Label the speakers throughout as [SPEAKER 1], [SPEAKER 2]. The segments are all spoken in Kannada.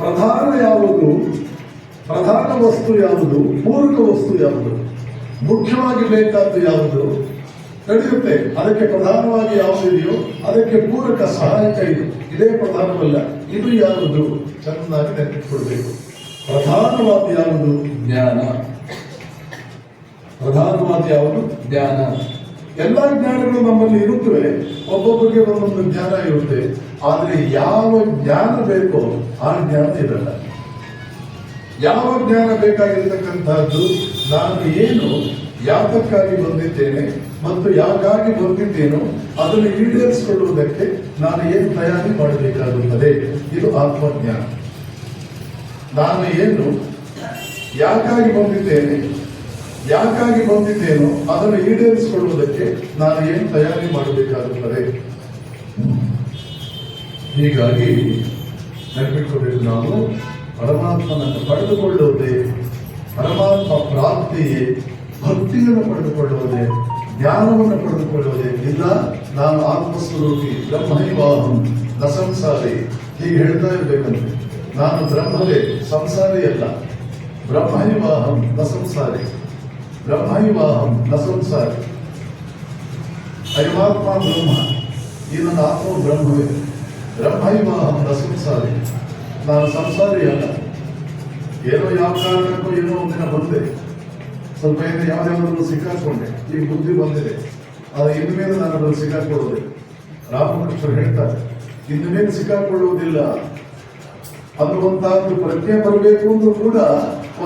[SPEAKER 1] ಪ್ರಧಾನ ಯಾವುದು? ಪ್ರಧಾನ ವಸ್ತು ಯಾವುದು? ಪೂರಕ ವಸ್ತು ಯಾವುದು? ಮುಖ್ಯವಾಗಿ ಬೇಕಾದ್ದು ಯಾವುದು? ನಡೆಯುತ್ತೆ ಅದಕ್ಕೆ ಪ್ರಧಾನವಾಗಿ ಯಾವುದಿದೆಯೋ ಅದಕ್ಕೆ ಪೂರಕ ಸಹಾಯಕ ಇದು. ಇದೇ ಪ್ರಧಾನವಲ್ಲ. ಇದು ಯಾವುದು? ಚೆನ್ನಾಗಿ ನೆನಪಿಟ್ಕೊಳ್ಬೇಕು. ಪ್ರಧಾನವಾದ ಯಾವುದು?
[SPEAKER 2] ಜ್ಞಾನ.
[SPEAKER 1] ಪ್ರಧಾನವಾದ ಯಾವುದು?
[SPEAKER 2] ಜ್ಞಾನ.
[SPEAKER 1] ಎಲ್ಲ ಜ್ಞಾನಗಳು ನಮ್ಮಲ್ಲಿ ಇರುತ್ತವೆ. ಒಬ್ಬೊಬ್ಬರಿಗೆ ಒಂದೊಂದು ಜ್ಞಾನ ಇರುತ್ತೆ. ಆದ್ರೆ ಯಾವ ಜ್ಞಾನ ಬೇಕೋ ಆ ಜ್ಞಾನ ಇರಲ್ಲ. ಯಾವ ಜ್ಞಾನ ಬೇಕಾಗಿರ್ತಕ್ಕಂಥದ್ದು? ನಾನು ಏನು ಯಾತಕ್ಕಾಗಿ ಬಂದಿದ್ದೇನೆ ಮತ್ತು ಯಾಕಾಗಿ ಬಂದಿದ್ದೇನೋ ಅದನ್ನು ಈಡೇರಿಸಿಕೊಳ್ಳುವುದಕ್ಕೆ ನಾನು ಏನು ತಯಾರಿ ಮಾಡಬೇಕಾಗುತ್ತದೆ? ಇದು ಆತ್ಮಜ್ಞಾನ. ನಾನು ಏನು ಯಾಕಾಗಿ ಬಂದಿದ್ದೇನೆ, ಯಾಕಾಗಿ ಬಂದಿದ್ದೇನೋ ಅದನ್ನು ಈಡೇರಿಸಿಕೊಳ್ಳುವುದಕ್ಕೆ ನಾನು ಏನು ತಯಾರಿ ಮಾಡಬೇಕಾಗುತ್ತದೆ? ಹೀಗಾಗಿ ನೆನಪಿಟ್ಕೊಂಡಿದ್ದು ನಾವು, ಪರಮಾತ್ಮನನ್ನು ಪಡೆದುಕೊಳ್ಳುವುದೇ, ಪರಮಾತ್ಮ ಪ್ರಾಪ್ತಿಯೇ, ಭಕ್ತಿಯನ್ನು ಪಡೆದುಕೊಳ್ಳುವುದೇ, ಜ್ಞಾನವನ್ನು ಪಡೆದುಕೊಳ್ಳುವುದೇ, ಇಲ್ಲ, ನಾನು ಆತ್ಮಸ್ವರೂಪಿ ಬ್ರಹ್ಮೈವಾಹಂ ನ ಸಂಸಾರಿ ಹೀಗೆ ಹೇಳ್ತಾ ಇರಬೇಕಂತೆ. ನಾನು ಬ್ರಹ್ಮವೇ, ಸಂಸಾರಿ ಅಲ್ಲ. ಬ್ರಹ್ಮೈವಾಹಂ ನ ಸಂಸಾರಿ ಬ್ರಹ್ಮೈವಾಹಂ ನ ಸಂಸಾರಿ ಅಯಮಾತ್ಮ ಬ್ರಹ್ಮ, ಈ ನನ್ನ ಆತ್ಮ ಬ್ರಹ್ಮವೇ. ಬ್ರಹ್ಮೈವಾಹಂ ನ ಸಂಸಾರಿ. ನಾನು ಸಂಸಾರಿ ಅಲ್ಲ. ಏನೋ ಯಾವ ಕಾರಣಕ್ಕೂ ಏನೋ ಒಂದಿನ ಬಂದೆ. ಸ್ವಲ್ಪ ಏನು ಯಾವ್ದಾದ್ರು ಸಿಕ್ಕಾಕೊಂಡೆ. ಈ ಬುದ್ಧಿ ಬಂದಿದೆ. ಆದ್ರೆ ಇನ್ನು ನಾನು ಅದನ್ನು ಸಿಕ್ಕಾಕೊಳ್ಳೋದೆ ರಾಮಕೃಷ್ಣರು ಹೇಳ್ತಾರೆ, ಇನ್ನು ಮೇಲೆ ಸಿಕ್ಕಾಕೊಳ್ಳುವುದಿಲ್ಲ. ಅನ್ನುವಂತಹದ್ದು ಪ್ರಜ್ಞೆ ಬರಬೇಕು ಅಂದ್ರೂ ಕೂಡ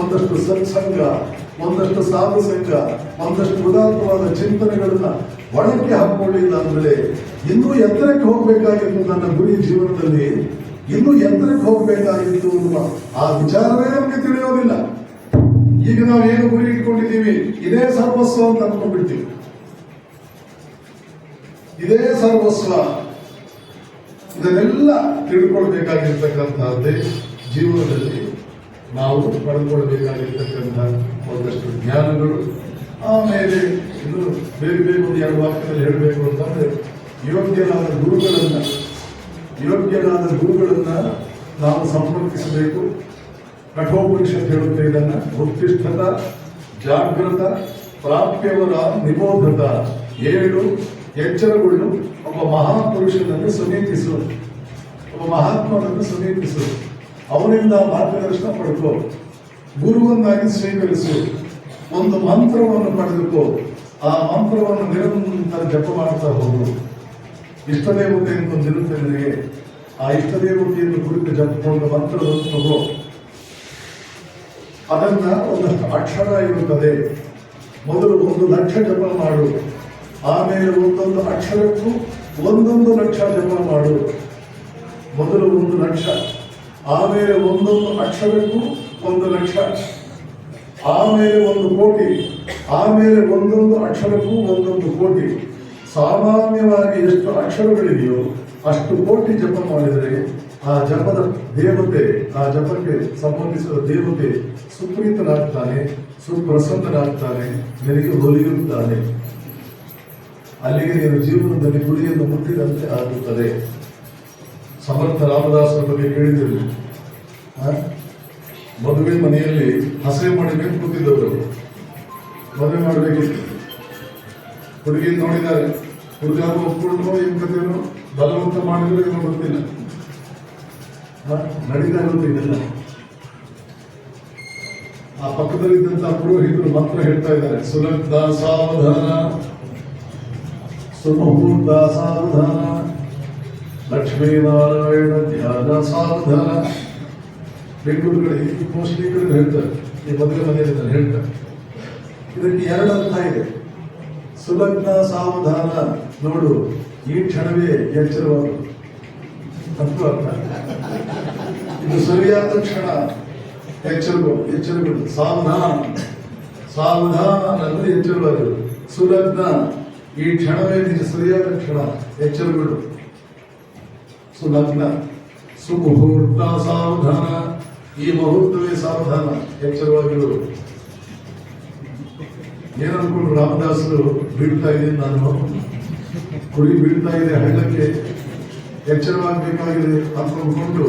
[SPEAKER 1] ಒಂದಷ್ಟು ಸತ್ಸಂಗ, ಒಂದಷ್ಟು ಸಾಧು ಸಂಘ ಒಂದಷ್ಟು ಉದಾತ್ತವಾದ ಚಿಂತನೆಗಳನ್ನ ಒಳಕ್ಕೆ ಹಾಕೊಳ್ಳಿಲ್ಲ ಅಂದ್ರೆ ಇನ್ನೂ ಎತ್ತರಕ್ಕೆ ಹೋಗ್ಬೇಕಾಗಿತ್ತು ನನ್ನ ಗುರಿ ಜೀವನದಲ್ಲಿ. ಇನ್ನೂ ಎತ್ತರಕ್ಕೆ ಹೋಗ್ಬೇಕಾಗಿತ್ತು ಅನ್ನುವ ಆ ವಿಚಾರವೇ ನಮಗೆ ತಿಳಿಯೋದಿಲ್ಲ. ಈಗ ನಾವು ಏನು ಗುರಿ ಇಟ್ಕೊಂಡಿದ್ದೀವಿ? ಇದೇ ಸರ್ವಸ್ವ ಅಂತ ಅನ್ಕೊಂಡ್ಬಿಡ್ತೀವಿ ಇದೇ ಸರ್ವಸ್ವ. ಇದನ್ನೆಲ್ಲ ತಿಳ್ಕೊಳ್ಬೇಕಾಗಿರ್ತಕ್ಕಂಥದ್ದೇ ಜೀವನದಲ್ಲಿ ನಾವು ಪಡ್ಕೊಳ್ಬೇಕಾಗಿರ್ತಕ್ಕಂಥ ಒಂದಷ್ಟು ಜ್ಞಾನಗಳು. ಆಮೇಲೆ ಇದು ಬೇಗ ಬೇಗ ಒಂದು ಎರಡು ವಾಕ್ಯದಲ್ಲಿ ಹೇಳಬೇಕು ಅಂತಂದ್ರೆ, ಯೋಗ್ಯನಾದ ಗುರುಗಳನ್ನು ಯೋಗ್ಯನಾದ ಗುರುಗಳನ್ನು ನಾವು ಸಂಪರ್ಕಿಸಬೇಕು. ಕಠೋಪನಿಷತ್ ಹೇಳುತ್ತೆ ಇದನ್ನ ಉತ್ತಿಷ್ಠತ ಜಾಗೃತ ಪ್ರಾಪ್ಯವರ ನಿಬೋಧತ ಏಳು ಎಚ್ಚರಗೊಳ್ಳು, ಒಬ್ಬ ಮಹಾಪುರುಷನನ್ನು ಸಮೀಪಿಸು. ಒಬ್ಬ ಮಹಾತ್ಮನನ್ನು ಸಮೀಪಿಸು. ಅವನಿಂದ ಮಾರ್ಗದರ್ಶನ ಪಡ್ಕೋ ಗುರುವನ್ನಾಗಿ ಸ್ವೀಕರಿಸು. ಒಂದು ಮಂತ್ರವನ್ನು ಪಡೆದುಕೋ. ಆ ಮಂತ್ರವನ್ನು ನಿರಂತರ ಜಪ ಮಾಡ್ತಾ ಹೋಗು ಇಷ್ಟದೇವತೆ ಅಂತ ನಿರುತ್ತೆ ಆ ಇಷ್ಟದೇವತೆಯನ್ನು ಕುರಿತು ಜಪಿಕೊಂಡು ಮಂತ್ರವನ್ನು ತಗೋ. ಅದನ್ನ ಒಂದಷ್ಟು ಅಕ್ಷರ ಇರುತ್ತದೆ. ಮೊದಲು ಒಂದು ಲಕ್ಷ ಜಪ ಮಾಡು. ಆಮೇಲೆ ಒಂದೊಂದು ಅಕ್ಷರಕ್ಕೂ ಒಂದೊಂದು ಲಕ್ಷ ಜಪ ಮಾಡು. ಮೊದಲು ಒಂದು ಲಕ್ಷ. ಆಮೇಲೆ ಒಂದೊಂದು ಅಕ್ಷರಕ್ಕೂ ಒಂದು ಲಕ್ಷ. ಆಮೇಲೆ ಒಂದು ಕೋಟಿ. ಆಮೇಲೆ ಒಂದೊಂದು ಅಕ್ಷರಕ್ಕೂ ಒಂದೊಂದು ಕೋಟಿ. ಸಾಮಾನ್ಯವಾಗಿ ಎಷ್ಟು ಅಕ್ಷರಗಳಿದೆಯೋ ಅಷ್ಟು ಕೋಟಿ ಜಪ ಮಾಡಿದರೆ ಆ ಜಪದ ದೇವತೆ, ಆ ಜಪಕ್ಕೆ ಸಂಬಂಧಿಸಿದ ದೇವತೆ ಸುಪ್ರೀತನಾಗ್ತಾನೆ, ಸುಪ್ರಸನ್ನನಾಗ್ತಾನೆ, ನಿನಗೆ ಹೊಲಿಯುತ್ತಾನೆ. ಅಲ್ಲಿಗೆ ನೀನು ಜೀವನದಲ್ಲಿ ಗುರಿಯನ್ನು ಮುಟ್ಟಿದಂತೆ ಆಗುತ್ತದೆ. ಸಮರ್ಥ ರಾಮದಾಸರ ಬಗ್ಗೆ ಕೇಳಿದರು? ಮದುವೆ ಮನೆಯಲ್ಲಿ ಹಸೆ ಮಾಡಿ ಕೂತಿದ್ದವರು ಮದುವೆ ಮಾಡಬೇಕಿತ್ತು. ಹುಡುಗಿ ನೋಡಿದ್ದಾರೆ. ಹುಡುಗ ಒಪ್ಪಿಕೊಂಡು ಇವ್ರ ಕಥೆಯನ್ನು ಬಲವಂತ ಮಾಡಿದ್ರು ಏನೋ ಗೊತ್ತಿಲ್ಲ? ನಡೀತಾ ಇರುತ್ತೆ ಇದೆಲ್ಲ. ಆ ಪಕ್ಕದಲ್ಲಿದ್ದಂತಹ ಪುರೋಹಿತರು ಮಾತ್ರ ಹೇಳ್ತಾ ಇದ್ದಾರೆ. ಸುಲಗ್ಧ ಸಾವಧಾನ. ಸುಮುಹೂರ್ತ ಸಾವಧಾನ. ಲಕ್ಷ್ಮೀನಾರಾಯಣ ಧ್ಯಾನ ಸಾವಧಾನ. ಬೆಂಗಳೂರು ಈ ಮೋಸ್ಟ್ಲಿ ಹೇಳ್ತಾರೆ. ಈ ಮದುವೆ ಮನೆಯಲ್ಲಿ ಹೇಳ್ತಾರೆ. ಇದಕ್ಕೆ ಎರಡು ಅರ್ಥ ಇದೆ. ಸುಲಗ್ನ ಸಾವಧಾನ ನೋಡು, ಈ ಕ್ಷಣವೇ ಎಚ್ಚರವಾದ ತಪ್ಪು ಅರ್ಥ. ಇದು ಸರಿಯಾದ ಕ್ಷಣ. ಎಚ್ಚರಗಳು ಎಚ್ಚರಗಳು ಸಾವಧಾನ. ಸಾವಧಾನ ಅಂದ್ರೆ ಎಚ್ಚರವಾದರು ಸುಲಗ್ನ ಈ ಕ್ಷಣವೇ ನಿಜ ಸರಿಯಾದ ಕ್ಷಣ. ಎಚ್ಚರಗಳು ಸುಲಗ್ನ ಸುಮುಹೂರ್ತ ಸಾವಧಾನ. ಈ ಮುಹೂರ್ತವೇ ಸಾವಧಾನ. ಎಚ್ಚರವಾಗಿರು. ಏನನ್ಕೊಂಡು ರಾಮದಾಸರು ಬೀಳ್ತಾ ಇದೆ ನಾನು. ಕುಡಿ ಬೀಳ್ತಾ ಇದೆ, ಹಳ್ಳಕ್ಕೆ. ಎಚ್ಚರವಾಗಬೇಕಾಗಿದೆ ಅಂದ್ಕೊಂಡು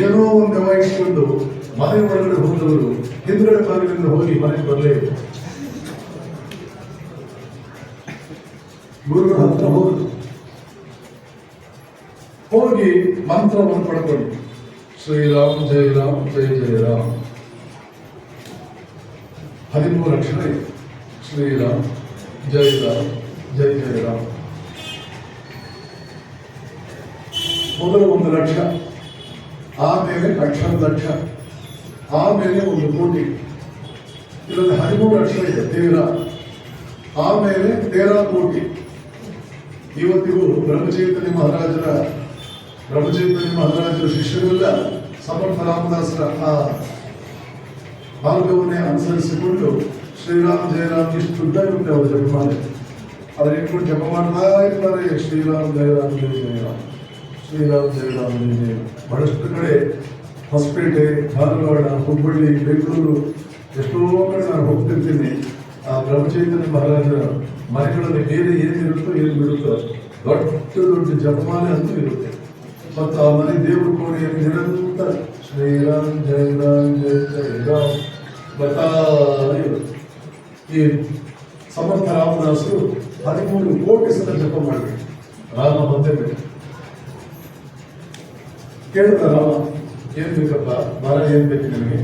[SPEAKER 1] ಏನೋ ಒಂದು ದೆವ್ವ ಇಟ್ಕೊಂಡು ಮನೆ ಒಳಗಡೆ ಹೋದವರು, ಹಿಂದ್ಗಡೆ ಬಾಗಿಲಿಂದ ಹೋಗಿ ಮನೆಗೆ ಬರಲೇ ಗುರು ಹತ್ರ ಹೋದ್ರು ಹೋಗಿ ಮಂತ್ರವನ್ನು ಪಡ್ಕೊಂಡು ಶ್ರೀರಾಮ್ ಜೈ ರಾಮ್, ಜೈ ಜೈ ರಾಮ್. ಹದಿಮೂರು ಅಕ್ಷರ ಇದೆ. ಶ್ರೀರಾಮ್, ಜೈ ರಾಮ್, ಜೈ ಜೈ ರಾಮ್. ಮೊದಲು ಒಂದು ಲಕ್ಷ, ಆಮೇಲೆ ಲಕ್ಷ ಲಕ್ಷ, ಆಮೇಲೆ ಒಂದು ಕೋಟಿ. ಇದರಲ್ಲಿ ಹದಿಮೂರು ಲಕ್ಷ ಇದೆ, ತೇರ. ಆಮೇಲೆ ತೇರ ಕೋಟಿ. ಇವತ್ತಿಗೂ ಬ್ರಹ್ಮಚೈತನ್ಯ ಮಹಾರಾಜರ ಬ್ರಹ್ಮಚೈತನ್ಯ ಮಹಾರಾಜರ ಶಿಷ್ಯರೆಲ್ಲ ಸಮರ್ಥ ರಾಮದಾಸರ ಆ ಮಾರ್ಗವನ್ನೇ ಅನುಸರಿಸಿಕೊಂಡು ಶ್ರೀರಾಮ್ ಜಯರಾಮ್ ಇಷ್ಟು ಉದ್ದ ಇರುತ್ತೆ ಅವ್ರ ಜಪಮಾಲೆ ಆದರೆ ಜಪ ಮಾಡ್ತಾ ಇರ್ತಾರೆ ಶ್ರೀರಾಮ್ ಜಯರಾಮ್ ಜಯ ಜಯರಾಮ್ ಶ್ರೀರಾಮ್ ಜಯರಾಮ್ ಜಯ ಜಯ ಬಹಳಷ್ಟು ಕಡೆ ಹೊಸಪೇಟೆ, ಧಾರವಾಡ, ಹುಬ್ಬಳ್ಳಿ, ಬೆಂಗಳೂರು ಎಷ್ಟೋ ಕಡೆ ನಾನು ಹೋಗ್ತಿರ್ತೀನಿ. ಆ ಬ್ರಹ್ಮಚೈತನ್ಯ ಮಹಾರಾಜರ ಮನೆಗಳಲ್ಲಿ ಬೇರೆ ಏನಿರುತ್ತೋ ಏನು ಬಿಡುತ್ತೋ ದೊಡ್ಡ ದೊಡ್ಡ ಜಪಮಾಲೆ ಅಂತೂ ಇರುತ್ತೆ. ಮತ್ತು ಆ ಮನೆ ದೇವರ ಕೋಣೆಯಲ್ಲಿ ನಿರಂತರ ಶ್ರೀರಾಮ್ ಜಯ ರಾಮ್ ಜಯ ಜಯ ರಾಮ್ ಬರ್ತಾ ಇರುತ್ತೆ. ಈ ಸಮರ್ಥ ರಾಮದಾಸರು ಹದಿಮೂರು ಕೋಟಿ ಸಲ ಜಪ ಮಾಡಬೇಕು ರಾಮ ಬಂದೇ ಬೇಕು ಕೇಳಿದ ರಾಮ, ಏನ್ ಬೇಕಪ್ಪ? ಮರ ಏನ್ ಬೇಕು ನಿಮಗೆ?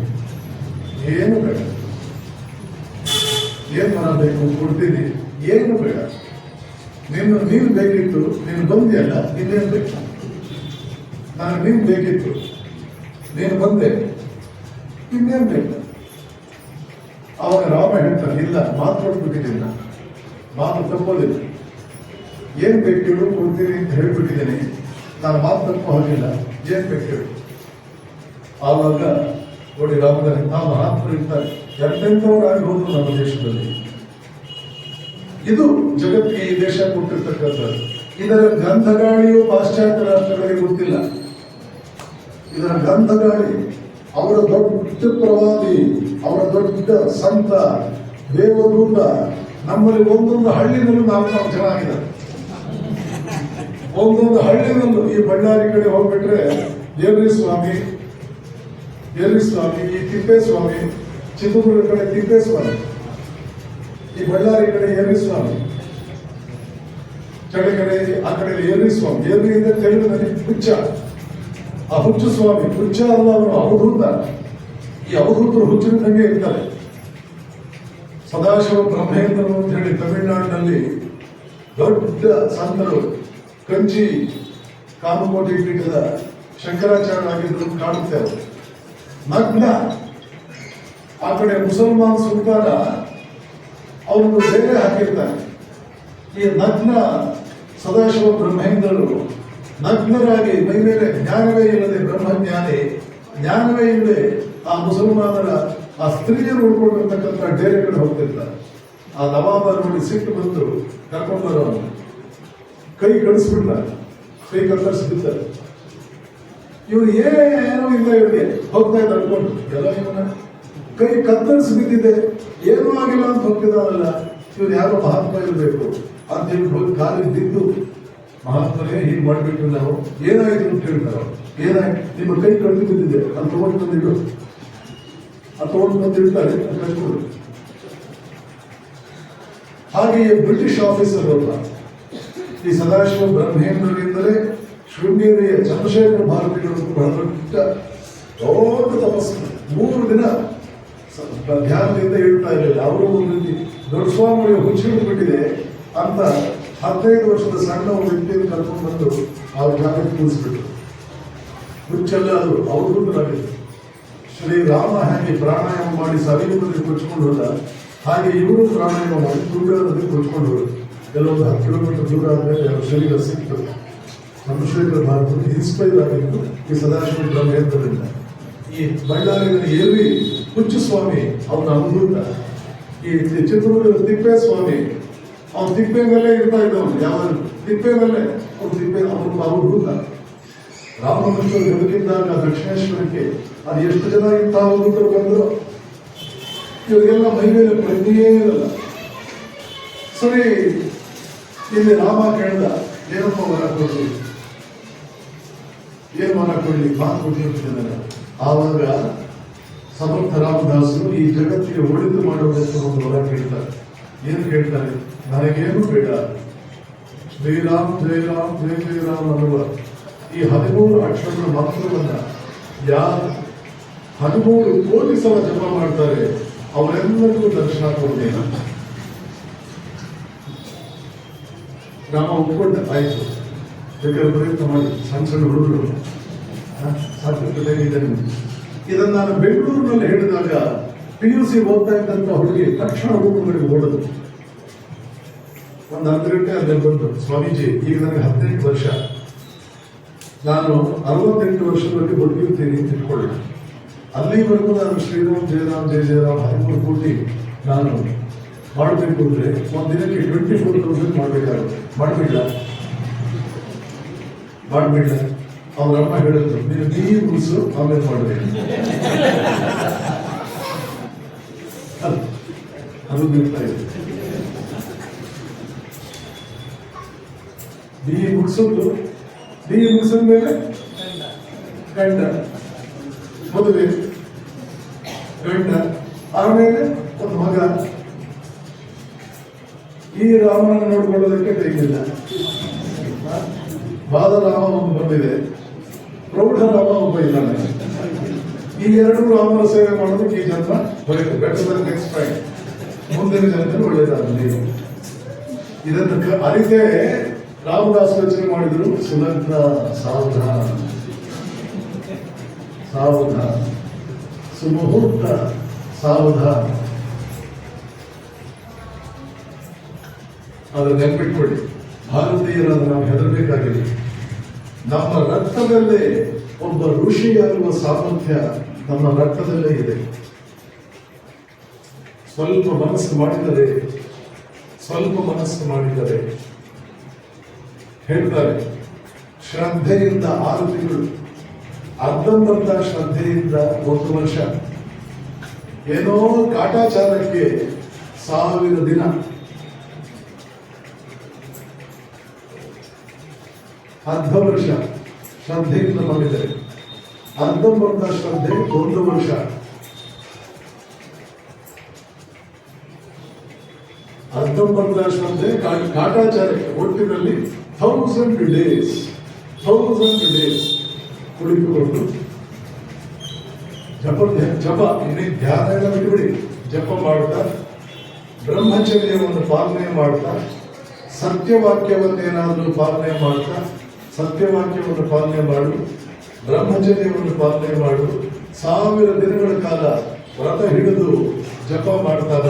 [SPEAKER 1] ಏನು ಬೇಡ. ಏನ್ ಮರ ಬೇಕು ಕೊಡ್ತೀನಿ? ಏನು ಬೇಡ. ನೀನು ನೀನು ಬೇಕಿತ್ತು, ನೀನು ಬಂದಿಯಲ್ಲ ಇನ್ನೇನು ಬೇಕು? ನಾನು ನೀನು ಬೇಕಿತ್ತು, ನೀನು ಬಂದೆ. ಇನ್ನೇನು ಬೇಕು? ಅವಾಗ ರಾಮ ಹೇಳ್ತಾನೆ ಇಲ್ಲ ಮಾತು ಕೊಟ್ಬಿಟ್ಟಿದ್ದೀನಿ ಮಾತು ತಪ್ಪೋದಿಲ್ಲ ಏನ್ ಬೇಕು ಕೊಡ್ತೀನಿ ಅಂತ ಹೇಳ್ಬಿಟ್ಟಿದ್ದೀನಿ ನಾನು ಮಾತು ತಪ್ಪು ಹೋಗಿಲ್ಲ ಏನ್ ಬೇಕು ಹೇಳು ಆವಾಗ ನೋಡಿ ರಾಮದಲ್ಲಿ ನಾವು ಮಹಾತ್ಮರು ಇರ್ತಾರೆ ಎಂತೆಂಥವ್ರು ಆಗಿ ಹೋದ್ರು ನಮ್ಮ ದೇಶದಲ್ಲಿ ಇದು ಜಗತ್ತಿಗೆ ಈ ದೇಶ ಕೊಟ್ಟಿರ್ತಕ್ಕಂಥದ್ದು. ಇದರ ಗಂಧಗಾಳಿಯು ಪಾಶ್ಚಾತ್ಯ ರಾಷ್ಟ್ರಗಳಿಗೆ ಗೊತ್ತಿಲ್ಲ. ಇದರ ಗಂಧಗಾಳಿ ಅವರ ದೊಡ್ಡ ಪ್ರವಾದಿ ಅವರ ದೊಡ್ಡ ಸಂತ, ದೇವದೂತ, ನಮ್ಮಲ್ಲಿ ಒಂದೊಂದು ಹಳ್ಳಿನಲ್ಲೂ ನಾಲ್ಕು ಜನ ಆಗಿದ್ದಾರೆ. ಒಂದೊಂದು ಹಳ್ಳಿನಲ್ಲೂ ಈ ಬಳ್ಳಾರಿ ಕಡೆ ಹೋಗ್ಬಿಟ್ರೆ ದೇವ್ರಿ ಸ್ವಾಮಿ ದೇವ್ರಿ ಸ್ವಾಮಿ, ಈ ತಿಪ್ಪೇಸ್ವಾಮಿ ಚಿತ್ರದುರ್ಗ ಕಡೆ ತಿಪ್ಪೇಸ್ವಾಮಿ, ಈ ಬಳ್ಳಾರಿ ಕಡೆ ಏರಿ ಸ್ವಾಮಿ ಚಳಿಕಡೆ ಆ ಕಡೆ ಏರಿ ಸ್ವಾಮಿ ಏರಿ ಅಂದ್ರೆ ತೆಲುಗಿನಲ್ಲಿ ಹುಚ್ಚ. ಆ ಹುಚ್ಚು ಸ್ವಾಮಿ ಹುಚ್ಚ ಅಲ್ಲ ಅವರು ಅವಧೂತ ಈ ಅವಧೂತರು ಹುಚ್ಚಿನಂಗೆ ಇರ್ತಾರೆ. ಸದಾಶಿವ ಬ್ರಹ್ಮೇಂದ್ರರು ಅಂತ ಹೇಳಿ ತಮಿಳುನಾಡಿನಲ್ಲಿ ದೊಡ್ಡ ಸಂತರು ಕಂಚಿ ಕಾಮಕೋಟಿ ಪೀಠದ ಶಂಕರಾಚಾರ್ಯರಾಗಿದ್ರು ಕಾಣುತ್ತೆ ಅವರು. ನಗ್ನ. ಆ ಕಡೆ ಮುಸಲ್ಮಾನ್ ಸುಲ್ತಾನ ಅವನು ಬೇರೆ ಹಾಕಿರ್ತಾನೆ. ಈ ನಗ್ನ ಸದಾಶಿವ ಬ್ರಹ್ಮೇಂದ್ರರು ನಗ್ನರಾಗಿ ಮೈ ಮೇಲೆ ಜ್ಞಾನವೇ ಇಲ್ಲದೆ ಬ್ರಹ್ಮಜ್ಞಾನಿ, ಜ್ಞಾನವೇ ಇಲ್ಲದೆ ಆ ಮುಸಲ್ಮಾನರ, ಆ ಸ್ತ್ರೀಯರು ಉಳ್ಕೊಂಡಿರ್ತಕ್ಕಂಥ ಡೇರೆಗಳು ಹೋಗ್ತಿರ್ತಾರೆ. ಆ ನವಾಬ ನೋಡಿ ಸಿಟ್ಟು ಬಂತು, ಕರ್ಕೊಂಡು ಬರೋನು ಕೈ ಕಳಿಸ್ಬಿಡ್ತಾರೆ. ಕೈ ಕತ್ತರಿಸ್ಬಿಡ್ತಾರೆ ಇವ್ರು ಏನೂ ಇಲ್ಲ ಇವರಿಗೆ. ಹೋಗ್ತಾ ಇದ್ದಾರೆ ಅನ್ಕೊಂಡು. ಎಲ್ಲ ಇವನ ಕೈ ಕತ್ತರಿಸಿ ಬಿದ್ದಿದೆ. ಏನೂ ಆಗಿಲ್ಲ ಅಂತ ಹೋಗ್ತಿದ್ದಾವಲ್ಲ ಇವ್ರು ಯಾರೋ ಮಹಾತ್ಮ ಇರಬೇಕು. ಅಂತ ಹೇಳಿ ಹೋಗಿ ಕಾಲಿಗೆ ಬಿದ್ದು ಮಹಾತ್ಮನೇ ಹೀಗೆ ಮಾಡ್ಬಿಟ್ಟು ನಾವು ಏನಾಯ್ತು ಅಂತ ಕೇಳ್ತಾರೆ ಏನಾಯ್ತು? ನಿಮ್ಮ ಕೈ ಕಳೆದು ಬಿದ್ದಿದೆ. ಅದು ತಗೊಂಡು ಬಂದಿಡು ಅದು ತಗೊಂಡು ಬಂದಿರ್ತಾರೆ ಅದು ಹಾಗೆಯೇ ಬ್ರಿಟಿಷ್ ಆಫೀಸರ್ ಅಲ್ಲ ಈ ಸದಾಶಿವ ಬ್ರಹ್ಮೇಂದ್ರರಿಂದಲೇ ಶೃಂಗೇರಿಯ ಚಂದ್ರಶೇಖರ ಭಾರತಿಗಳು ಬಹಳ ದೊಡ್ಡ ದೊಡ್ಡ ತಪಸ್ಸು. ಮೂರು ದಿನ ಧ್ಯಾನದಿಂದ ಹೇಳ್ತಾ ಇರಲಿಲ್ಲ ಅವರು ಒಂದು ದೊಡ್ಡ ಸ್ವಾಮಿಗಳಿಗೆ ಹುಚ್ಚಿ ಅಂತ ಹದಿನೈದು ವರ್ಷದ ಸಣ್ಣ ವ್ಯಕ್ತಿಯನ್ನು ಕರ್ಕೊಂಡು ಬಂದು ಆ ಜಾಗಕ್ಕೆ ಕೂರಿಸ್ಬಿಟ್ರು ಹುಚ್ಚೆಲ್ಲ ಅದು ಅವಧೂತರಾಗಿತ್ತು ಶ್ರೀರಾಮ ಹೇಗೆ ಪ್ರಾಣಾಯಾಮ ಮಾಡಿ ಸವಿಯುವುದಕ್ಕೆ ಕೊಚ್ಕೊಂಡು ಹೋದ, ಹಾಗೆ ಇವರು ಪ್ರಾಣಾಯಾಮ ಮಾಡಿ ನದಿ ಕೊಚ್ಕೊಂಡು ಹೋದ್ರು. ಕೆಲವೊಂದು ಹತ್ತು ಕಿಲೋಮೀಟರ್ ದೂರ ಆದರೆ ಅವ್ರ ಶರೀರ ಸಿಕ್ತು. ಚಂದ್ರಶೇಖರ ಭಾರತದಲ್ಲಿ ಇನ್ಸ್ಪೈರ್ ಆಗಿದ್ದು ಈ ಸದಾಶಿವ ಬ್ರಹ್ಮೇಂದ್ರದಿಂದ ಈ ಬಳ್ಳಾರಿಯಲ್ಲಿ ಎಲ್ಲಿ ಹುಚ್ಚು ಸ್ವಾಮಿ ಅವನ ಅಮೃತ ಈ ಚಿತ್ರದುರ್ಗದ ತಿಪ್ಪೆ ಸ್ವಾಮಿ ಅವನ ತಿಪ್ಪೆ ಮೇಲೆ ಇರ್ತಾ ಇದ್ದವನು ಯಾವ ತಿಪ್ಪೆ ಮೇಲೆ ಅವ್ನು ತಿಪ್ಪೆ ಅವನು ಹುಡುಗ. ರಾಮಕೃಷ್ಣ ಬದುಕಿದ್ದಾಗ ದಕ್ಷಿಣೇಶ್ವರಕ್ಕೆ ಅದು ಎಷ್ಟು ಜನ ಇಂಥ ಹುಡುಗರು ಬಂದರು? ಇವರಿಗೆಲ್ಲ ಮೈ ಮೇಲೆ ಪ್ರಜ್ಞೆಯೇ ಇರಲ್ಲ. ಸರಿ, ಇಲ್ಲಿ ರಾಮ ಕೇಳ್ದ, ಏನಪ್ಪ ಮನ ಕೊಡ್ಲಿ? ಏನ್ ಕೊಡ್ಲಿ? ಮಾತು ಕೊಟ್ಟಿರ್ತಿದ್ದಾರೆ ಆವಾಗ ಸಮರ್ಥ ರಾಮದಾಸರು ಈ ಜಗತ್ತಿಗೆ ಒಳಿತು ಮಾಡುವುದಕ್ಕೆ ಒಂದು ವರ ಕೇಳ್ತಾರೆ. ಏನು ಕೇಳ್ತಾರೆ? ನನಗೇನು ಬೇಡ. ಶ್ರೀರಾಮ್ ಜಯರಾಮ್ ಜಯ ಜಯರಾಮ್ ಅನ್ನುವ ಈ ಹದಿಮೂರು ಅಕ್ಷರಗಳ ಮಂತ್ರವನ್ನ ಯಾರು ಹದಿಮೂರು ಕೋಟಿ ಸಲ ಜಪ ಮಾಡ್ತಾರೆ, ಅವರೆಲ್ಲರಿಗೂ ದರ್ಶನ ಕೊಡಬೇಕು ನಮ್ಮ ಒಪ್ಕೊಂಡ, ಆಯ್ತು. ಬೇಕಾದ್ರೆ ಪ್ರಯತ್ನ ಮಾಡಿ, ಸಣ್ಣ ಸಣ್ಣ ಹುಡುಗರು. ಸಾಕಷ್ಟು ಸಾಧ್ಯತೆ ಇದೆ ಇದನ್ನು ನಾನು ಬೆಂಗಳೂರಿನಲ್ಲಿ ಹೇಳಿದಾಗ ಪಿ ಯು ಸಿ ಓದ್ತಾ ಇದ್ದಂತ ಹುಡುಗಿ ತಕ್ಷಣ ರೂಪಗಳಿಗೆ ಓಡೋದು ಒಂದು ಹತ್ತು ಗಂಟೆ ಅಲ್ಲಿ ಬಂದು ಸ್ವಾಮೀಜಿ, ಈಗ ನನಗೆ ಹದಿನೆಂಟು ವರ್ಷ. ನಾನು ಅರವತ್ತೆಂಟು ವರ್ಷದವರೆಗೆ ಬದುಕಿರ್ತೀನಿ ಅಂತ ಇಟ್ಕೊಳ್ಳಿ ಅಲ್ಲಿವರೆಗೂ ನಾನು ಶ್ರೀರಾಮ್, ಜಯರಾಮ್, ಜಯ ಜಯರಾಮ್ ಹದಿಮೂರು ಕೋಟಿ ನಾನು ಮಾಡಬೇಕು ಅಂದರೆ ಒಂದು ದಿನಕ್ಕೆ ಟ್ವೆಂಟಿ ಫೋರ್ ತೌಸಂಡ್ ಮಾಡಬೇಕಾಗುತ್ತೆ. ಮಾಡಬೇಡ ಮಾಡಬೇಡ ಅವ್ರ ಅಮ್ಮ ಹೇಳಿದ್ರು, ನೀನು ನೀರು ಮುಗಿಸು ಆಮೇಲೆ ಮಾಡಬೇಕು ಅದು ನಿಲ್ತಾ ಇದೆ ಮುಗಿಸೋದು. ಡಿ ಮುಗಿಸಿದ ಮೇಲೆ ಗಂಡ. ಮದುವೆ. ಗಂಡ. ಆಮೇಲೆ ಒಂದು ಮಗ. ಈ ರಾಮನ ನೋಡ್ಕೊಳ್ಳೋದಕ್ಕೆ ತೆಗಿಲ್ಲ ಬಾಲರಾಮ ಒಂದು ಬಂದಿದೆ. ಪ್ರೌಢರಾಮ ಒಬ್ಬ ಇದ್ದಾನೆ. ಈ ಎರಡು ರಾಮನ ಸೇವೆ ಮಾಡೋದಕ್ಕೆ ಈ ಜನ್ಮ ಬರೀತು ಬೆಟರ್ ನೆಕ್ಸ್ಟ್ ಪಾಯಿಂಟ್ ಮುಂದಿನ ಜನ್ಮದಲ್ಲಿ ಒಳ್ಳೆಯದಾಗಲಿ. ಇದನ್ನು ಅರಿತೇ ರಾಮದಾಸ್ ರಚನೆ ಮಾಡಿದ್ರು ಸುಲಗ್ನ ಸಾವಧಾನ. ಸಾವಧಾನ. ಸುಮುಹೂರ್ತ ಸಾವಧಾನ. ಅದನ್ನ ನೆನ್ಪಿಟ್ಕೊಳ್ಳಿ. ಭಾರತೀಯರಾದ ನಾವು ಹೆದರಬೇಕಾಗಿಲ್ಲ. ನಮ್ಮ ರಕ್ತದಲ್ಲೇ ಒಬ್ಬ ಋಷಿಯಾಗುವ ಸಾಮರ್ಥ್ಯ ನಮ್ಮ ರಕ್ತದಲ್ಲೇ ಇದೆ. ಸ್ವಲ್ಪ ಮನಸ್ಸು ಮಾಡಿದರೆ ಸ್ವಲ್ಪ ಮನಸ್ಸು ಮಾಡಿದರೆ ಹೇಳ್ತಾರೆ ಶ್ರದ್ಧೆಯಿಂದ ಆರು ತಿಂಗಳು ಅರ್ಧಂಬರ್ಧ ಶ್ರದ್ಧೆಯಿಂದ ಒಂದು ವರ್ಷ, ಏನೋ ಕಾಟಾಚಾರಕ್ಕೆ ಸಾವಿರ ದಿನ. ಅರ್ಧ ವರ್ಷ ಶ್ರದ್ಧೆಯಿಂದ ಮಾಡಿದರೆ ಅರ್ಧಂಬರ್ಧ ಶ್ರದ್ಧೆ, ಒಂದು ವರ್ಷ. ಅರ್ಧಂಬರ್ಧ ಶ್ರದ್ಧೆ ಕಾಟಾಚಾರಕ್ಕೆ ಒಟ್ಟಿನಲ್ಲಿ ಥೌಸಂಡ್ ಡೇಸ್ ಥೌಸಂಡ್ ಡೇಸ್ ಕುಳಿತುಕೊಂಡು ಜಪ ಜಪ ಇನ್ನೇ ಧ್ಯಾನ ಎಲ್ಲ ಬಿಟ್ಟುಬಿಡಿ ಜಪ ಮಾಡ್ತಾ ಬ್ರಹ್ಮಚರ್ಯವನ್ನು ಪಾಲನೆ ಮಾಡ್ತಾ ಸತ್ಯವಾಕ್ಯವನ್ನೇನಾದರೂ ಪಾಲನೆ ಮಾಡ್ತಾ ಸತ್ಯವಾಕ್ಯವನ್ನು ಪಾಲನೆ ಮಾಡು ಬ್ರಹ್ಮಚರ್ಯವನ್ನು ಪಾಲನೆ ಮಾಡು ಸಾವಿರ ದಿನಗಳ ಕಾಲ ವ್ರತ ಹಿಡಿದು ಜಪ ಮಾಡ್ತಾರ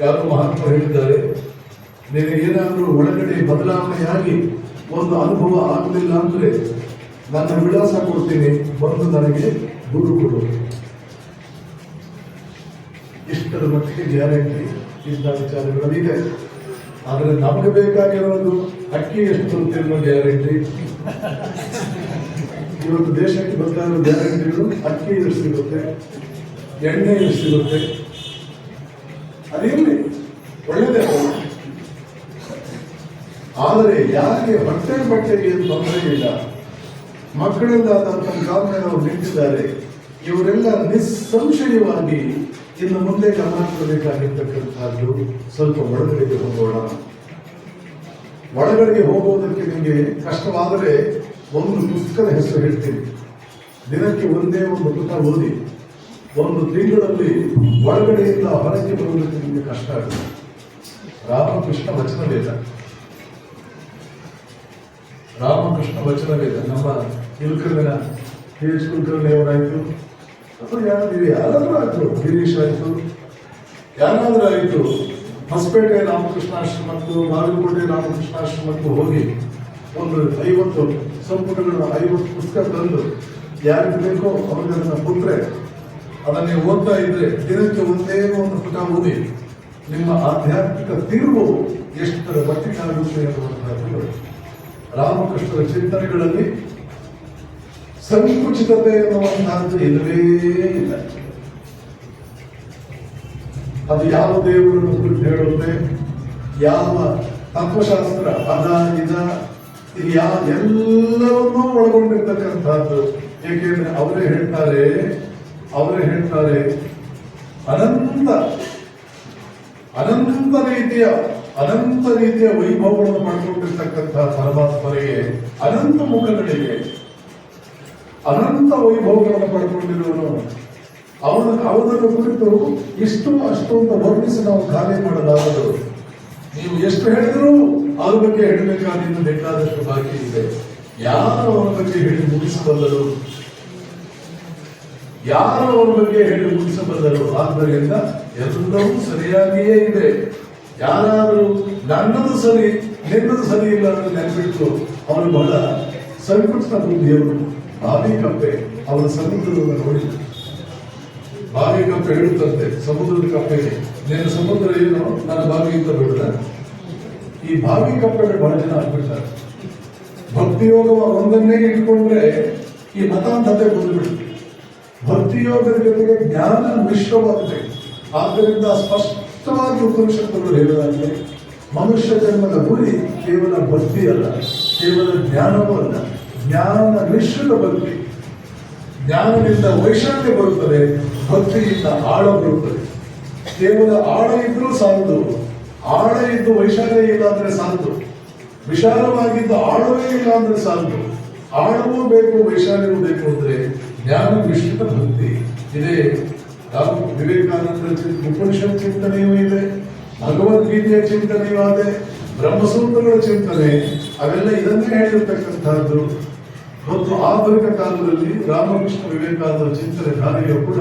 [SPEAKER 1] ಯಾರು ಮಹಾತ್ಮ ಹೇಳಿದ್ದಾರೆ ನಿನಗೆ ಏನಾದರೂ ಒಳಗಡೆ ಬದಲಾವಣೆಯಾಗಿ ಒಂದು ಅನುಭವ ಆಗಲಿಲ್ಲ ಅಂದ್ರೆ ನನ್ನ ವಿಳಾಸ ಕೊಡ್ತೀನಿ. ಬಂದು ನನಗೆ ದೂರು ಕೊಡು. ಇಷ್ಟರ ಮಟ್ಟಿಗೆ ಗ್ಯಾರಂಟಿ ಇಂಥ ವಿಚಾರಗಳಿದೆ ಆದರೆ ನಮಗೆ ಬೇಕಾಗಿರೋದು ಅಕ್ಕಿ ಎಷ್ಟು ತಿನ್ನೋ ಗ್ಯಾರಂಟಿ. ಇವತ್ತು ದೇಶಕ್ಕೆ ಬರ್ತಾ ಇರೋ ಗ್ಯಾರಂಟಿಗಳು ಅಕ್ಕಿ ಎಷ್ಟು ಸಿಗುತ್ತೆ ಎಣ್ಣೆ ಎಷ್ಟು ಸಿಗುತ್ತೆ ಅದಿರಲಿ ಆದರೆ ಯಾರಿಗೆ ಬಟ್ಟೆ ಬಟ್ಟೆಗೆ ತೊಂದರೆ ಇಲ್ಲ. ಮಕ್ಕಳೆಲ್ಲ ತಮ್ಮ ಅವರು ನಿಂತಿದ್ದಾರೆ. ಇವರೆಲ್ಲ ನಿಸ್ಸಂಶಯವಾಗಿ ಇನ್ನು ಮುಂದೆ ಗಮನ ಕೊಡಬೇಕಾಗಿರ್ತಕ್ಕಂಥದ್ದು ಸ್ವಲ್ಪ ಒಳಗಡೆಗೆ ಹೋಗೋಣ. ಒಳಗಡೆಗೆ ಹೋಗೋದಕ್ಕೆ ನಿಮಗೆ ಕಷ್ಟವಾದರೆ ಒಂದು ಪುಸ್ತಕದ ಹೆಸರು ಹೇಳ್ತೀನಿ. ದಿನಕ್ಕೆ ಒಂದೇ ಒಂದು ಪುಸ್ತಕ ಓದಿ. ಒಂದು ತಿಂಗಳಲ್ಲಿ ಒಳಗಡೆಯಿಂದ ಹೊರಗೆ ಬರುವುದಕ್ಕೆ ನಿಮಗೆ ಕಷ್ಟ ಆಗುತ್ತೆ. ರಾಮಕೃಷ್ಣ ವಚನವೇದ ರಾಮಕೃಷ್ಣ ವಚನವಿದೆ ನಮ್ಮ ಇಲ್ಕರ್ನ ಕೆ ಎಚ್ ಕುಲಕರ್ಣಿ ಅಥವಾ ಯಾರು ಯಾರಾದರೂ ಆಯಿತು, ಗಿರೀಶ್ ಆಯಿತು. ಯಾರಾದರೂ ಆಯಿತು. ಹೊಸಪೇಟೆ ರಾಮಕೃಷ್ಣಾಶ್ರಮಕ್ಕೂ ಬಾಗಲಕೋಟೆ ರಾಮಕೃಷ್ಣಾಶ್ರಮಕ್ಕೂ ಹೋಗಿ ಒಂದು ಐವತ್ತು ಸಂಪುಟಗಳ ಐವತ್ತು ಪುಸ್ತಕ ತಂದು ಯಾರಿಗೆ ಬೇಕೋ ಅವ್ರಿಗೆ ಅದನ್ನ ಕೊಟ್ರೆ ಅದನ್ನೇ ಓದ್ತಾ ಇದ್ರೆ ದಿನಕ್ಕೆ ಒಂದೇ ಒಂದು ಪುಟ ಓದಿ ನಿಮ್ಮ ಆಧ್ಯಾತ್ಮಿಕ ತಿರುವು ಎಷ್ಟರ ಮಟ್ಟಿಗೆ ಆಗುತ್ತೆ ಅನ್ನುವಂಥದ್ದು ರಾಮಕೃಷ್ಣರ ಚಿಂತನೆಗಳಲ್ಲಿ ಸಂಕುಚಿತತೆ ಎನ್ನುವಂತಹದ್ದು ಇಲ್ಲವೇ ಇಲ್ಲ. ಅದು ಯಾವ ದೇವರನ್ನು ಕುರಿತು ಹೇಳುತ್ತೆ? ಯಾವ ತತ್ವಶಾಸ್ತ್ರ ಅದ ಇದ ಇದು ಯಾ ಎಲ್ಲವನ್ನೂ ಒಳಗೊಂಡಿರ್ತಕ್ಕಂಥದ್ದು. ಏಕೆಂದ್ರೆ ಅವರೇ ಹೇಳ್ತಾರೆ ಅವರೇ ಹೇಳ್ತಾರೆ, ಅನಂತ ಅನಂತ ರೀತಿಯ ಅನಂತ ರೀತಿಯ ವೈಭವಗಳನ್ನು ಮಾಡಿಕೊಂಡಿರ್ತಕ್ಕಂತಹ ಪರಮಾತ್ಮರಿಗೆ ಅನಂತ ಮುಖಗಳಿವೆ. ಅನಂತ ವೈಭವಗಳನ್ನು ಪಡ್ಕೊಂಡಿರುವನು ಅವನ ಅವನನ್ನು ಕುರಿತು ಇಷ್ಟು ಅಷ್ಟು ಅಂತ ವರ್ಣಿಸಿ ನಾವು ಕಾರ್ಯ ಮಾಡಲಾಗದು ನೀವು ಎಷ್ಟು ಹೇಳಿದರೂ ಅವ್ರ ಬಗ್ಗೆ ಹೇಳಬೇಕಾದ ಬೇಕಾದಷ್ಟು ಬಾಕಿ ಇದೆ. ಯಾರು ಅವರ ಬಗ್ಗೆ ಹೇಳಿ ಮುಗಿಸಬಲ್ಲರು? ಯಾರು ಅವರ ಬಗ್ಗೆ ಹೇಳಿ ಮುಗಿಸಬಲ್ಲರು? ಆದ್ದರಿಂದ ಎಲ್ಲವೂ ಸರಿಯಾಗಿಯೇ ಇದೆ. ಯಾರಾದರೂ ನನ್ನದು ಸರಿ, ನಿನ್ನದು ಸರಿ ಇಲ್ಲ ಅಂತ ನೆನಪಿಟ್ಟು ಅವನು ಬಹಳ ಸಂಕುಚಿತ ಬುದ್ಧಿಯವರು. ಕಪ್ಪೆ, ಅವನ ಸಮುದ್ರವನ್ನು ನೋಡಿ. ಬಾವಿ ಕಪ್ಪೆ ಹೇಳುತ್ತಂತೆ, ಸಮುದ್ರದ ಕಪ್ಪೆ. ನಿನ್ನ ಸಮುದ್ರ ಏನು? ನನ್ನ ಬಾವಿಗಿಂತ ಬಿಡದ? ಈ ಬಾವಿ ಕಪ್ಪೆಗೆ ಬಹಳ ಜನ ಆಗ್ಬಿಡ್ತಾರೆ. ಭಕ್ತಿಯೋಗವ ಒಂದನ್ನೇ ಇಟ್ಕೊಂಡ್ರೆ ಈ ಮತಾಂಧತೆ ಬಂದ್ಬಿಡುತ್ತೆ. ಭಕ್ತಿಯೋಗದ ಜೊತೆಗೆ ಜ್ಞಾನ ಮಿಶ್ರವಾಗಿದೆ. ಆದ್ದರಿಂದ ಸ್ಪಷ್ಟವಾಗಿ ಉಪನಿಷತ್ತುಗಳು ಹೇಳೋದಾದರೆ, ಮನುಷ್ಯ ಜನ್ಮದ ಗುರಿ ಕೇವಲ ಭಕ್ತಿ ಅಲ್ಲ, ಕೇವಲ ಜ್ಞಾನವೂ ಅಲ್ಲ. ಜ್ಞಾನ ಮಿಶ್ರಿತ ಭಕ್ತಿ ಜ್ಞಾನದಿಂದ ವೈಶಾಲ್ಯ ಬರುತ್ತದೆ ಭಕ್ತಿಯಿಂದ ಆಳ ಬರುತ್ತದೆ. ಕೇವಲ ಆಳ ಇದ್ರೂ ಸಾಲದು. ಆಳ ಇದ್ದು ವೈಶಾಲ್ಯ ಇಲ್ಲ ಅಂದ್ರೆ ಸಾಲದು. ವಿಶಾಲವಾಗಿದ್ದು ಆಳವೇ ಇಲ್ಲ ಅಂದ್ರೆ ಸಾಲದು. ಆಳವೂ ಬೇಕು, ವೈಶಾಲ್ಯವೂ ಬೇಕು ಅಂದ್ರೆ ಜ್ಞಾನ ಮಿಶ್ರಿತ ಭಕ್ತಿ ಇದೇ ರಾಮ ವಿವೇಕಾನಂದರ ಉಪನಿಷತ್ ಚಿಂತನೆಯೂ ಇದೆ, ಭಗವದ್ಗೀತೆಯ ಚಿಂತನೆಯೂ ಇದೆ ಬ್ರಹ್ಮಸೂತ್ರಗಳ ಚಿಂತನೆ, ಅವೆಲ್ಲ ಇದನ್ನೇ ಹೇಳಿರ್ತಕ್ಕಂತಹದ್ದು ಮತ್ತು ಆಧುನಿಕ ಕಾಲದಲ್ಲಿ ರಾಮಕೃಷ್ಣ ವಿವೇಕಾನಂದರ ಚಿಂತನೆ ಧಾರೆಯು ಕೂಡ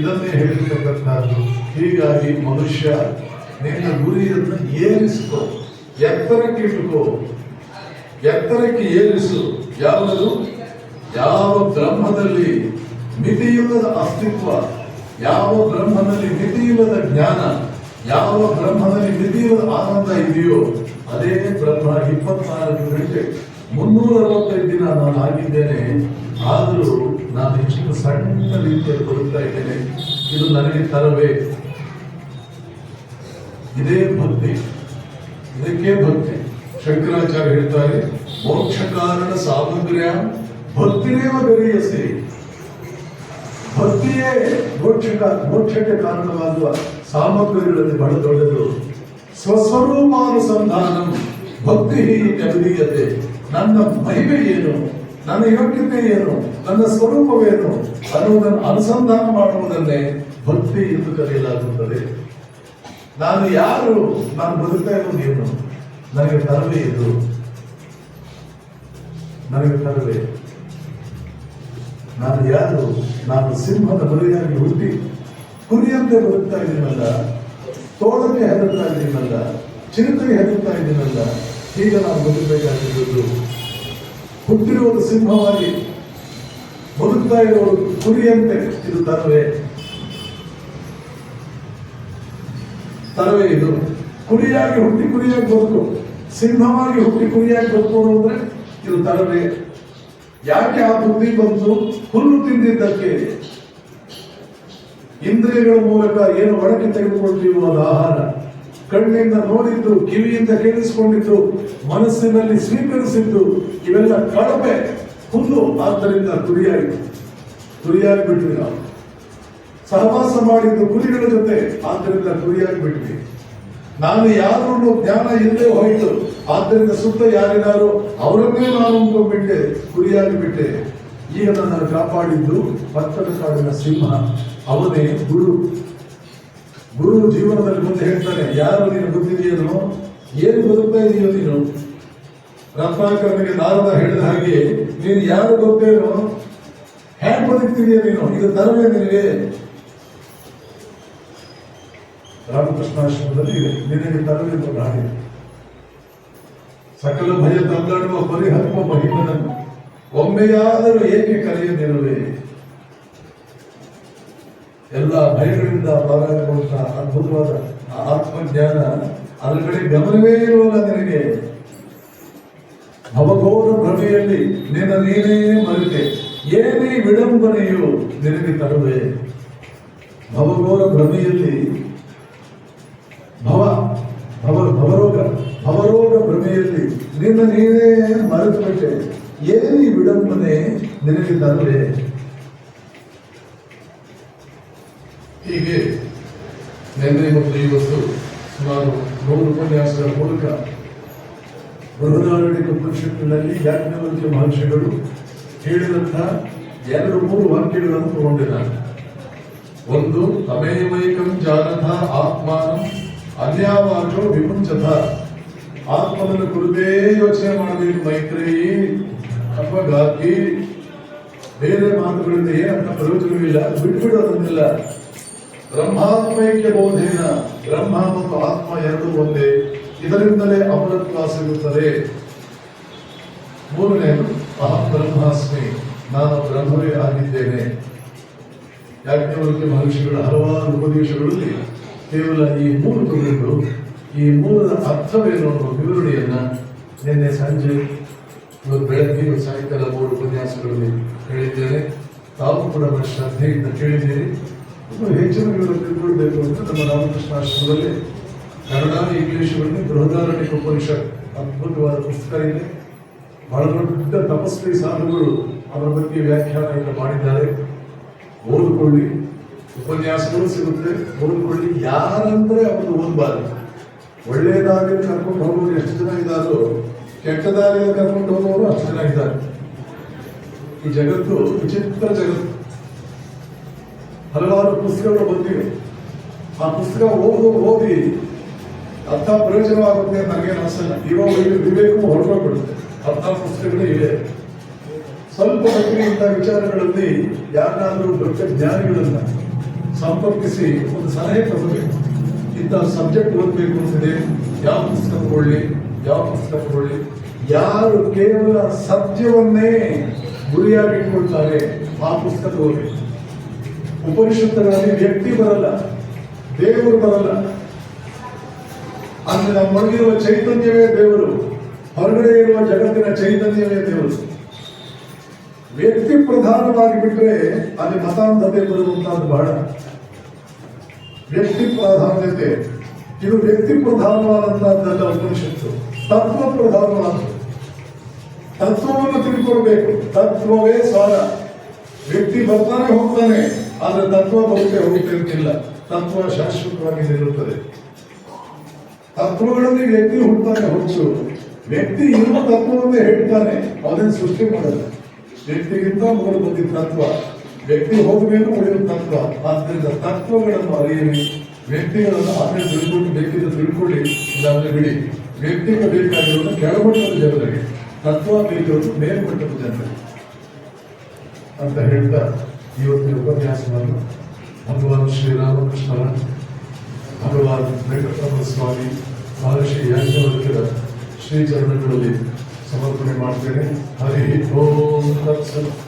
[SPEAKER 1] ಇದನ್ನೇ ಹೇಳಿರ್ತಕ್ಕಂತಹದ್ದು ಹೀಗಾಗಿ ಮನುಷ್ಯ ನಿನ್ನ ಗುರಿಯನ್ನು ಏರಿಸಿಕೋ, ಎತ್ತರಕ್ಕೆ ಇಟ್ಟುಕೋ ಎತ್ತರಕ್ಕೆ ಏರಿಸು. ಯಾವುದು? ಯಾವ ಬ್ರಹ್ಮದಲ್ಲಿ ಮಿತಿಯಿಲ್ಲದ ಅಸ್ತಿತ್ವ. ಯಾವ ಬ್ರಹ್ಮದಲ್ಲಿ ಇಲ್ಲದ ಜ್ಞಾನ, ಯಾವ ಬ್ರಹ್ಮದಲ್ಲಿ ಇಲ್ಲದ ಆನಂದ ಇದೆಯೋ ಅದೇ ಬ್ರಹ್ಮ ಇಪ್ಪತ್ನಾಲ್ಕು ಗಂಟೆ ಮುನ್ನೂರ ಅರವತ್ತೈದು ದಿನ ನಾನು ಆಗಿದ್ದೇನೆ. ಆದರೂ ನಾನು ಹೆಚ್ಚು ಸಣ್ಣ ರೀತಿಯಲ್ಲಿ ಬರುತ್ತಾ ಇದ್ದೇನೆ. ಇದು ನನಗೆ ತರವೇ. ಇದೇ ಭಕ್ತಿ ಇದಕ್ಕೆ ಭಕ್ತಿ ಶಂಕರಾಚಾರ್ಯ ಹೇಳ್ತಾರೆ ಮೋಕ್ಷ ಕಾರಣ ಸಾಮಗ್ರ್ಯ ಭಕ್ತಿನೇವ ಗರಿಯಸಿ. ಭಕ್ತಿಯೇ ಮೋಕ್ಷಕ ಮೋಕ್ಷಕ್ಕೆ ಕಾರಣವಾಗುವ ಸಾಮಗ್ರಿಗಳಲ್ಲಿ ಬಹಳ ದೊಡ್ಡದು. ಸ್ವಸ್ವರೂಪಾನುಸಂಧಾನ ಭಕ್ತಿ ನೆಗದೀಯತೆ ನನ್ನ ಮಹಿಮೆ ಏನು? ನನ್ನ ಯೋಗ್ಯತೆ ಏನು? ನನ್ನ ಸ್ವರೂಪವೇನು? ಅನ್ನುವುದನ್ನು ಅನುಸಂಧಾನ ಮಾಡುವುದನ್ನೇ ಭಕ್ತಿ ಎಂದು ಕರೆಯಲಾಗುತ್ತದೆ. ನಾನು ಯಾರು? ನಾನು ಬದುಕ್ತಾ ಇರೋದು ಏನು? ನನಗೆ ತರವೇ ಇದು. ನನಗೆ ತರವೇ. ನಾನು ಯಾರು? ನಾನು ಸಿಂಹದ ಬಲಿಯಾಗಿ ಹುಟ್ಟಿ ಕುರಿಯಂತೆ ಬದುಕ್ತಾ ಇದ್ದೀನಲ್ಲ ತೋಳಕ್ಕೆ ಹೆದರ್ತಾ ಇದ್ದೀನಲ್ಲ ಚಿರತೆಗೆ ಹೆದರ್ತಾ ಇದ್ದೀನಲ್ಲ, ಈಗ ನಾನು ಬದುಕಬೇಕಾಗಿರುವುದು ಹುಟ್ಟಿರುವುದು ಸಿಂಹವಾಗಿ, ಬದುಕ್ತಾ ಇರುವುದು ಕುರಿಯಂತೆ. ಇದು ತರವೇ. ತರವೇ ಇದು. ಕುರಿಯಾಗಿ ಹುಟ್ಟಿ ಕುರಿಯಾಗಿ ಬದುಕು. ಸಿಂಹವಾಗಿ ಹುಟ್ಟಿ ಕುರಿಯಾಗಿ ಬದುಕೋದು ಅಂದ್ರೆ ಇದು ತರವೇ. ಯಾಕೆ ಆ ಬುದ್ಧಿ ಬಂತು ಹುಲ್ಲು ತಿಂದಿದ್ದಕ್ಕೆ? ಇಂದ್ರಿಯಗಳ ಮೂಲಕ ಏನು ಒಳಗೆ ತೆಗೆದುಕೊಳ್ತೀವೋ ಅದು ಆಹಾರ. ಕಣ್ಣಿಂದ ನೋಡಿದ್ದು, ಕಿವಿಯಿಂದ ಕೇಳಿಸಿಕೊಂಡಿದ್ದು, ಮನಸ್ಸಿನಲ್ಲಿ ಸ್ವೀಕರಿಸಿದ್ದು, ಇವೆಲ್ಲ ಕಳಪೆ, ಹುಲ್ಲು. ಆದ್ದರಿಂದ ತುರಿಯಾಯಿತು. ತುರಿಯಾಗಿ ಬಿಟ್ವಿ ನಾವು. ಸಹವಾಸ ಮಾಡಿದ್ದು ಕುರಿಗಳ ಜೊತೆ, ಆದ್ದರಿಂದ ಕುರಿಯಾಗಿ ಬಿಟ್ವಿ ನಾನು ಯಾರು ಜ್ಞಾನ ಇಲ್ಲದೆ ಹೋಯಿತು. ಆದ್ದರಿಂದ ಸುತ್ತ ಯಾರಿಗಾರು ಅವರನ್ನೇ ನಾನು ಬಿಟ್ಟೆ ಗುರಿಯಾಗಿ ಬಿಟ್ಟೆ. ಈಗ ನನ್ನನ್ನು ಕಾಪಾಡಿದ್ದು ಪಟ್ಟದ ಕಾಡಿನ ಸಿಂಹ, ಅವನೇ ಗುರು. ಗುರು ಜೀವನದಲ್ಲಿ ಮುಂದೆ ಹೇಳ್ತಾನೆ, ಯಾರು ನೀನು ಬುದ್ಧಿದೆಯನ್ನು ಏನು ಬದುಕ್ತಾ ಇದೆಯೋ ನೀನು? ರತ್ನಾಕರನಿಗೆ ನಾರದ ಹೇಳಿದ ಹಾಗೆ, ನೀನು ಯಾರು ಗೊತ್ತೇನೋ? ಹ್ಯಾಂಗ್ ಬದುಕ್ತಿದೀಯ ನೀನು? ಇದು ತರವೇ ನಿನಗೆ. ರಾಮಕೃಷ್ಣಾಶ್ರಮದಲ್ಲಿ ನಿನಗೆ ತರಲಿರುವ ಅಂತ ಸಕಲ ಭಯ ತಂದಾಡುವ ಪರಿಹರಿಸುವ ಮಹಿಮನನ್ನು ಒಮ್ಮೆಯಾದರೂ ಏಕೆ ಕರೆಯದಿರುವೆ? ಎಲ್ಲ ಭಯಗಳಿಂದ ಪಾರಾಗುವಂತಹ ಅದ್ಭುತವಾದ ಆತ್ಮಜ್ಞಾನ ಅದರ ಕಡೆ ಗಮನವೇ ಇರುವಲ್ಲ ನಿನಗೆ. ಭವಘೋರ ಭ್ರಮೆಯಲ್ಲಿ ನಿನ್ನ ನೀನೇ ಮರೆತೆ, ಏನೇ ವಿಡಂಬನೆಯು ನಿನಗೆ ತರುವೆ. ಭವಘೋರ ಭ್ರಮೆಯಲ್ಲಿ ಭವ ಭವ, ಭವರೋಗ ಭವರೋಗ ಭ್ರಮೆಯಲ್ಲಿ ನಿನ್ನ ನೀನೇ ಮರೆತು ಬಿಟ್ಟೆ ಏನು ವಿಡಂಬನೆ ನಿನಗೆ ತಂದೆ
[SPEAKER 2] ಹೀಗೆ ನಿನ್ನೆ ಮತ್ತು ಇವತ್ತು ಸುಮಾರು ನೂರು ಉಪನ್ಯಾಸಗಳ ಮೂಲಕ
[SPEAKER 1] ಬೃಹದಾರಣಿಕ ಉಪನಿಷತ್ತಿನಲ್ಲಿ ಯಾಜ್ಞವಲ್ಕ್ಯ ಮಹರ್ಷಿಗಳು ಹೇಳಿದಂತಹ ಎರಡು ಮೂರು ವಾಕ್ಯಗಳನ್ನು ತಗೊಂಡಿದ್ದಾರೆ.
[SPEAKER 2] ಒಂದು, ತಮೇವೈಕಂ ಜಾನಥ ಆತ್ಮಾನಂ ಅನ್ಯಾವಾಚೋ ವಿಮುಂಚತ.
[SPEAKER 1] ಆತ್ಮನನ್ನು ಕುರಿತೇ ಯೋಚನೆ ಮಾಡಬೇಕು ಮೈತ್ರೇಯಿ ಅಥವಾ ಗಾಕಿ ಬೇರೆ ಮಾತುಗಳಿಂದ ಏನಂತ ಪ್ರಯೋಜನವಿಲ್ಲ ಬಿಟ್ಬಿಡೋದನ್ನೆಲ್ಲ ಬ್ರಹ್ಮಾತ್ಮೈಕ್ಯ ಬೋಧೇನ. ಬ್ರಹ್ಮ ಮತ್ತು ಆತ್ಮ ಎರಡೂ ಒಂದೇ. ಇದರಿಂದಲೇ ಅಮರತ್ವ ಸಿಗುತ್ತದೆ. ಮೂರನೇದು, ಅಹಂ ಬ್ರಹ್ಮಾಸ್ಮಿ. ನಾನು ಬ್ರಹ್ಮವೇ ಆಗಿದ್ದೇನೆ. ಯಾಕೆ ಮಹರ್ಷಿಗಳ ಹಲವಾರು ಉಪದೇಶಗಳಲ್ಲಿ ಕೇವಲ ಈ ಮೂರು ಕವಿಗಳು ಈ ಮೂರರ ಅರ್ಥವೇನು ಅನ್ನೋ ವಿವರಣೆಯನ್ನ ನಿನ್ನೆ ಸಂಜೆ ಬೆಳಗ್ಗೆ ಸಾಯಂಕಾಲ ಮೂರು ಉಪನ್ಯಾಸಗಳಲ್ಲಿ ಹೇಳಿದ್ದೇನೆ. ತಾವು ಕೂಡ ನನ್ನ ಶ್ರದ್ಧೆಯಿಂದ ಕೇಳಿದ್ದೀರಿ. ಇನ್ನು ಹೆಚ್ಚಿನ ತಿಳ್ಕೊಳ್ಬೇಕು ಅಂತ ನಮ್ಮ ರಾಮಕೃಷ್ಣ ಆಶ್ರಮದಲ್ಲಿ ಕನ್ನಡ ಇಂಗ್ಲೀಷುಗಳಲ್ಲಿ ಬೃಹದಾರಣ್ಯ ಉಪನಿಷತ್ ಅದ್ಭುತವಾದ ಪುಸ್ತಕ ಇದೆ. ಬಹಳ ದೊಡ್ಡ ತಪಸ್ವಿ ಸಾಧುಗಳು ಅದರ ಬಗ್ಗೆ ವ್ಯಾಖ್ಯಾನ ಎಲ್ಲ ಮಾಡಿದ್ದಾರೆ. ಓದ್ಕೊಳ್ಳಿ. ಉಪನ್ಯಾಸಗಳು ಸಿಗುತ್ತೆ. ಓದ್ಕೊಳ್ಳಿ ಯಾರಂದ್ರೆ ಅವರು ಓದಬಾರದು. ಒಳ್ಳೆಯದಾಗಿ ಕರ್ಕೊಂಡು ಹೋಗೋರು ಎಷ್ಟು ಜನ ಇದ್ದಾರೋ ಕೆಟ್ಟ ದಾರಿಯಲ್ಲಿ ಕರ್ಕೊಂಡು ಹೋಗೋರು ಅಷ್ಟು ಜನ ಇದ್ದಾರೆ. ಈ ಜಗತ್ತು ವಿಚಿತ್ರ ಜಗತ್ತು. ಹಲವಾರು ಪುಸ್ತಕಗಳು ಬಂದಿವೆ. ಆ ಪುಸ್ತಕ ಓದು, ಓದಿ, ಅರ್ಥ ಪ್ರಯೋಜನವಾಗುತ್ತೆ ಅಂತ ನನಗೇನು ಅನಿಸಲ್ಲ. ಇವಾಗ ವಿವೇಕವು ಹೊರಟೋಗ್ಬಿಡುತ್ತೆ ಅರ್ಥ ಪುಸ್ತಕಗಳೇ ಇದೆ. ಸ್ವಲ್ಪ ಇಂಥ ವಿಚಾರಗಳಲ್ಲಿ ಯಾರನ್ನಾದರೂ ದೊಡ್ಡ ಜ್ಞಾನಿಗಳನ್ನ ಸಂಪರ್ಕಿಸಿ ಒಂದು ಸಲಹೆ ತಗೋಬೇಕು ಇಂಥ ಸಬ್ಜೆಕ್ಟ್ ಓದಬೇಕು ಅಂತಿದೆ ಯಾವ ಪುಸ್ತಕ ತಗೊಳ್ಳಿ ಯಾವ ಪುಸ್ತಕ ತಗೊಳ್ಳಿ ಯಾರು ಕೇವಲ ಸತ್ಯವನ್ನೇ ಗುರಿಯಾಗಿಟ್ಕೊಳ್ತಾರೆ ಆ ಪುಸ್ತಕ ಓದಿ ಉಪನಿಷತ್ತುಗಳಲ್ಲಿ ವ್ಯಕ್ತಿ ಬರಲ್ಲ, ದೇವರು ಬರಲ್ಲ. ಅಂದ್ರೆ ನಮ್ಮೊಳಗಿರುವ ಚೈತನ್ಯವೇ ದೇವರು, ಹೊರಗಡೆ ಇರುವ ಜಗತ್ತಿನ ಚೈತನ್ಯವೇ ದೇವರು. ವ್ಯಕ್ತಿ ಪ್ರಧಾನವಾಗಿ ಬಿಟ್ಟರೆ ಅಲ್ಲಿ ಮತಾಂಧತೆ ಬರುವಂತಹದ್ದು ಬಹಳ. ವ್ಯಕ್ತಿ ಪ್ರಾಧಾನ್ಯತೆ ಇದು ವ್ಯಕ್ತಿ ಪ್ರಧಾನವಾದಂತಹದ್ದಲ್ಲ ಉಪನಿಷತ್ತು. ತತ್ವ ಪ್ರಧಾನವಾದ ತತ್ವವನ್ನು ತಿಳ್ಕೊಳ್ಬೇಕು. ತತ್ವವೇ ಸಾರ. ವ್ಯಕ್ತಿ ಬರ್ತಾನೆ, ಹೋಗ್ತಾನೆ. ಆದ್ರೆ ತತ್ವ ಬರುತ್ತೆ ಹೋಗ್ತಿರ್ತಿಲ್ಲ ತತ್ವ ಶಾಶ್ವತವಾಗಿ ನಿಲ್ಲುತ್ತದೆ. ತತ್ವಗಳಲ್ಲಿ ವ್ಯಕ್ತಿ ಹುಡ್ತಾನೆ ಹೊರತು ವ್ಯಕ್ತಿ ಇರುವ ತತ್ವವನ್ನು ಹೇಳ್ತಾನೆ. ಅದನ್ನು ಸೃಷ್ಟಿ ಮಾಡಲ್ಲ ವ್ಯಕ್ತಿಗಿಂತ ಮೊದಲು ಬಂದಿದ್ದ ತತ್ವ. ವ್ಯಕ್ತಿ ಹೋಗಬೇಕು ಉಳಿದ ತತ್ವ. ಆದ್ದರಿಂದ ತತ್ವಗಳನ್ನು ಅರಿಯಿರಿ ವ್ಯಕ್ತಿಗಳನ್ನು ಆಮೇಲೆ ತಿಳ್ಕೊಂಡು ಬೇಕಿದ್ದ ತಿಳ್ಕೊಳ್ಳಿ, ಇಲ್ಲಾಂದ್ರೆ ಬಿಡಿ. ವ್ಯಕ್ತಿಗೆ ಬೇಕಾಗಿರೋದು ಕೆಳಮಟ್ಟದ ಜನರಿಗೆ. ತತ್ವ ಬೇಕಿರೋದು ಮೇಲ್ಮಟ್ಟದ ಜನರಿಗೆ. ಅಂತ ಹೇಳ್ತಾ ಇವತ್ತಿನ ಉಪನ್ಯಾಸವನ್ನು ಭಗವಾನ್ ಶ್ರೀರಾಮಕೃಷ್ಣರ ಭಗವಾನ್ ವೆಂಕಟರಮಣ ಸ್ವಾಮಿ ಮಹರ್ಷಿ ಯಾಜ್ಞವಲ್ಕ್ಯರ ಶ್ರೀಚರಣಗಳಲ್ಲಿ ಸಮರ್ಪಣೆ ಮಾಡ್ತೇನೆ. ಹರಿ ಓಂ ತತ್ಸತ್.